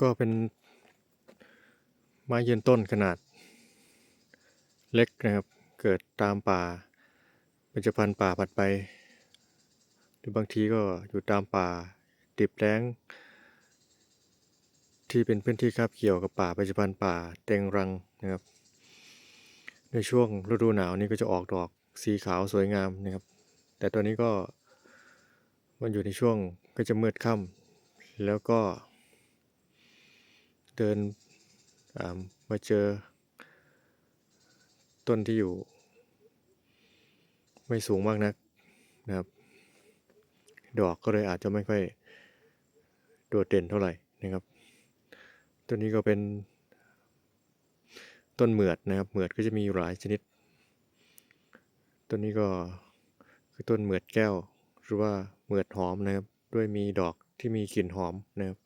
ก็เป็นไม้ยืนต้นขนาดเล็กนะครับ เกิดตามป่าเบญจพรรณป่าผัดไป หรือบางทีก็อยู่ตามป่าดิบแล้ง ที่เป็นพื้นที่คาบเกี่ยวกับป่าเบญจพรรณป่าเต็งรังนะครับ ในช่วงฤดูหนาวนี่ก็จะออกดอกสีขาวสวยงามนะครับ แต่ตอนนี้ก็มันอยู่ในช่วงก็จะมืดค่ำแล้วก็ เดินมาเจอ ต้นที่อยู่ ไม่สูงมากนักนะครับ ดอกก็เลยอาจจะไม่ค่อยโดดเด่นเท่าไหร่นะครับ ตัวนี้ก็เป็นต้นเหมือดนะครับ เหมือดก็จะมีอยู่หลายชนิด ต้นนี้ก็คือต้นเหมือดแก้ว หรือว่าเหมือดหอมนะครับ ด้วยมีดอกที่มีกลิ่นหอมนะครับ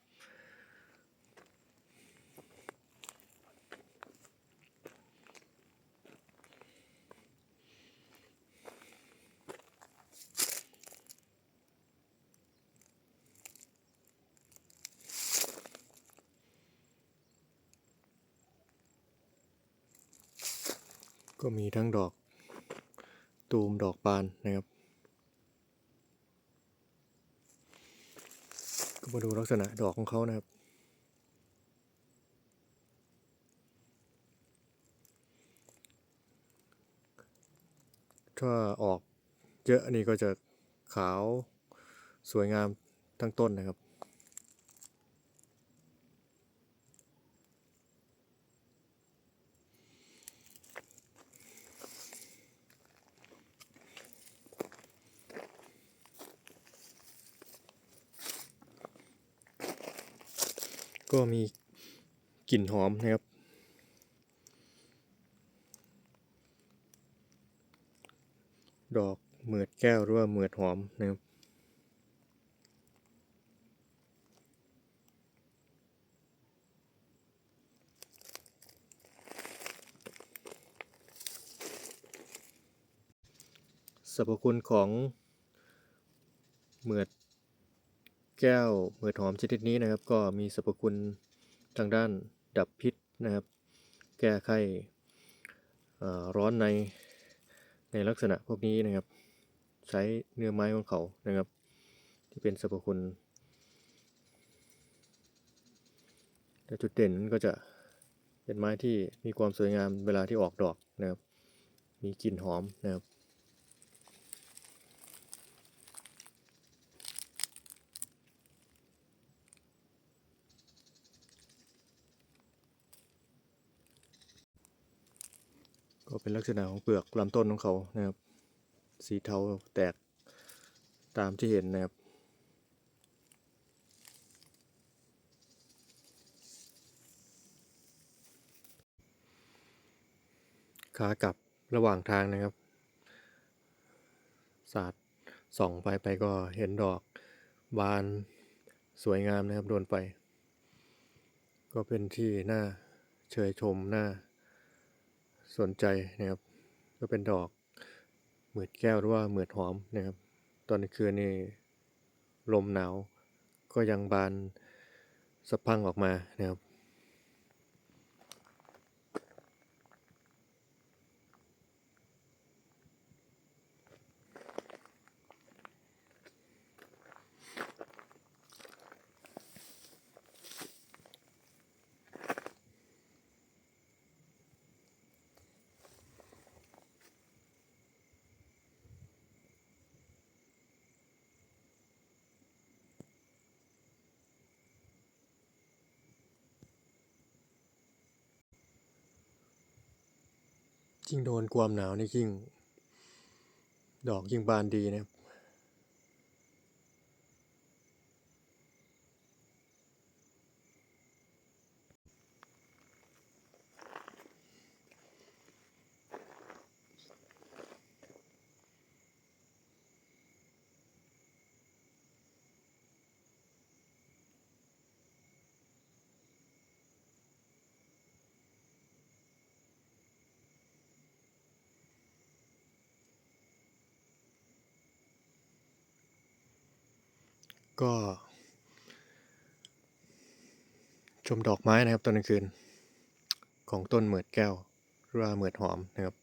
ก็มีทั้งดอกตูมดอกบานนะครับ ก็มาดูลักษณะดอกของเขานะครับ ถ้าออกเยอะนี่ก็จะขาวสวยงามทั้งต้นนะครับ ก็มีกลิ่นหอมนะครับ ดอกเหมือดแก้วหรือว่าเหมือดหอมนะครับสรรพคุณของเหมือด แก้วเมือดหอมชนิดนี้นะครับ ก็มีสรรพคุณทางด้านดับพิษนะครับ แก้ไข้เอ่อร้อนในในลักษณะพวกนี้นะครับ ใช้เนื้อไม้ของเขานะครับ ที่เป็นสรรพคุณแต่จุดเด่นก็จะเป็นไม้ที่มีความสวยงามเวลาที่ออกดอกนะครับ มีกลิ่นหอมนะครับ ก็เป็นลักษณะของเปลือกลำต้นของเขานะครับ สีเทาแตกตามที่เห็นนะครับขากลับระหว่างทางนะครับสาดส่องไปไปก็เห็นดอกบานสวยงามนะครับโดนไฟก็เป็นที่น่าเชยชมน่า สนใจนะครับ ก็เป็นดอกเหมือดแก้วหรือว่าเหมือดหอมนะครับ ตอนคืนนี่ลมหนาวก็ยังบานสะพังออกมานะครับ ยิ่งโดนความหนาวนี่ยิ่ง ดอกยิ่งบานดีนะครับ ก็ ชมดอกไม้นะครับตอนกลางคืน ของต้นเหมือดแก้วหรือว่าเหมือดหอมนะครับ